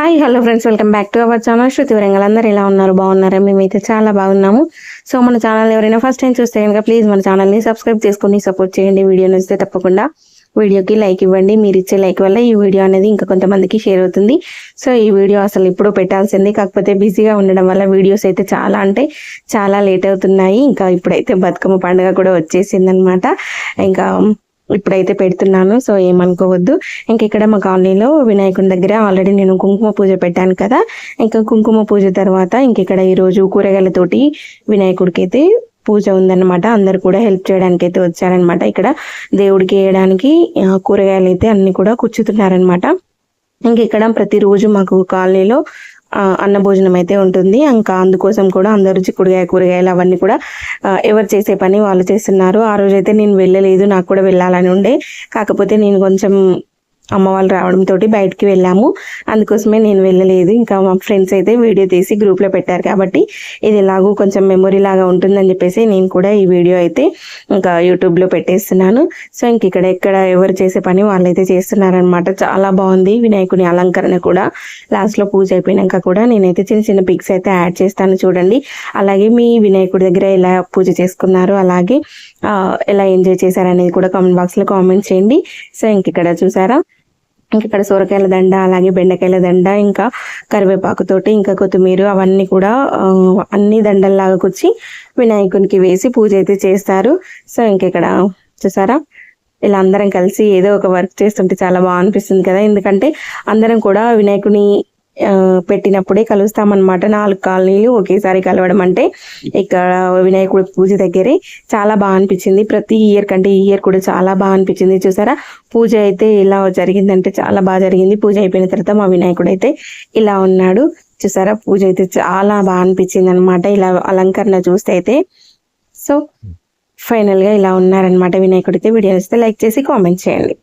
Hi hello friends welcome back to our channel Shruti Warangal అందరు ఎలా ఉన్నారు? బాగున్నారా? మేమైతే చాలా బాగున్నాము. సో మన ఛానల్ ఎవరైనా ఫస్ట్ టైం చూస్తే కనుక ప్లీజ్ మన ఛానల్ని సబ్స్క్రైబ్ చేసుకొని సపోర్ట్ చేయండి. వీడియో నచ్చితే తప్పకుండా వీడియోకి లైక్ ఇవ్వండి. మీరు ఇచ్చే లైక్ వల్ల ఈ వీడియో అనేది ఇంకా కొంతమందికి షేర్ అవుతుంది. సో ఈ వీడియో అసలు ఇప్పుడు పెట్టాల్సింది. కాకపోతే బిజీగా ఉండడం వల్ల వీడియోస్ అయితే చాలా అంటే చాలా లేట్ అవుతున్నాయి. ఇంకా ఇప్పుడైతే బతుకమ్మ పండుగ కూడా వచ్చేసింది అనమాట ఇంకా ఇప్పుడైతే పెడుతున్నాను సో ఏమనుకోవద్దు. ఇంక ఇక్కడ మా కాలనీలో వినాయకుని దగ్గర ఆల్రెడీ నేను కుంకుమ పూజ పెట్టాను కదా. ఇంకా కుంకుమ పూజ తర్వాత ఇంక ఇక్కడ ఈరోజు కూరగాయలతోటి వినాయకుడికి అయితే పూజ ఉందన్నమాట. అందరు కూడా హెల్ప్ చేయడానికి అయితే వచ్చారనమాట ఇక్కడ దేవుడికి వేయడానికి కూరగాయలు అయితే అన్ని కూడా కూర్చుతున్నారనమాట ఇంక ఇక్కడ ప్రతిరోజు మాకు కాలనీలో అన్నభోజనం అన్న భోజనం అయితే ఉంటుంది. ఇంకా అందుకోసం కూడా అందరూ చిక్కుడుగాయ కూరగాయలు అవన్నీ కూడా ఎవరు చేసే పని వాళ్ళు చేస్తున్నారు. ఆ రోజు అయితే నేను వెళ్ళలేదు నాకు కూడా వెళ్ళాలని ఉండే. కాకపోతే నేను కొంచెం అమ్మ వాళ్ళు రావడంతో బయటికి వెళ్ళాము. అందుకోసమే నేను వెళ్ళలేదు. ఇంకా మా ఫ్రెండ్స్ అయితే వీడియో తీసి గ్రూప్లో పెట్టారు కాబట్టి ఇది ఎలాగో కొంచెం మెమొరీ లాగా ఉంటుందని చెప్పేసి నేను కూడా ఈ వీడియో అయితే ఇంకా యూట్యూబ్లో పెట్టేస్తున్నాను. సో ఇంక ఇక్కడ ఎక్కడ ఎవరు చేసే పని వాళ్ళైతే చేస్తున్నారనమాట చాలా బాగుంది వినాయకుని అలంకరణ కూడా. లాస్ట్లో పూజ అయిపోయినాక కూడా నేనైతే చిన్న చిన్న పిక్స్ అయితే యాడ్ చేస్తాను చూడండి. అలాగే మీ వినాయకుడి దగ్గర ఎలా పూజ చేసుకున్నారు అలాగే ఎలా ఎంజాయ్ చేశారనేది కూడా కామెంట్ బాక్స్లో కామెంట్ చేయండి. సో ఇంక ఇక్కడ చూసారా? ఇంకా ఇక్కడ సొరకాయల దండ అలాగే బెండకాయల దండ ఇంకా కరివేపాకుతోటి ఇంకా కొత్తిమీర అవన్నీ కూడా అన్ని దండల్లాగా కూర్చి వినాయకునికి వేసి పూజ అయితే చేస్తారు. సో ఇంక ఇక్కడ చూసారా? ఇలా అందరం కలిసి ఏదో ఒక వర్క్ చేస్తుంటే చాలా బాగా అనిపిస్తుంది కదా. ఎందుకంటే అందరం కూడా వినాయకుని పెట్టినప్పుడే కలుస్తామన్నమాట. నాలుగు కాలనీలు ఒకేసారి కలవడం అంటే ఇక్కడ వినాయకుడి పూజ దగ్గరే చాలా బాగా అనిపించింది. ప్రతి ఇయర్ కంటే ఈ ఇయర్ కూడా చాలా బాగా అనిపించింది. చూసారా? పూజ అయితే ఇలా జరిగిందంటే చాలా బాగా జరిగింది. పూజ అయిపోయిన తర్వాత మా వినాయకుడు అయితే ఇలా ఉన్నాడు. చూసారా? పూజ అయితే చాలా బాగా అనిపించింది అనమాట ఇలా అలంకరణ చూస్తే అయితే. సో ఫైనల్గా ఇలా ఉన్నారనమాట వినాయకుడితే వీడియో వస్తే లైక్ చేసి కామెంట్ చేయండి.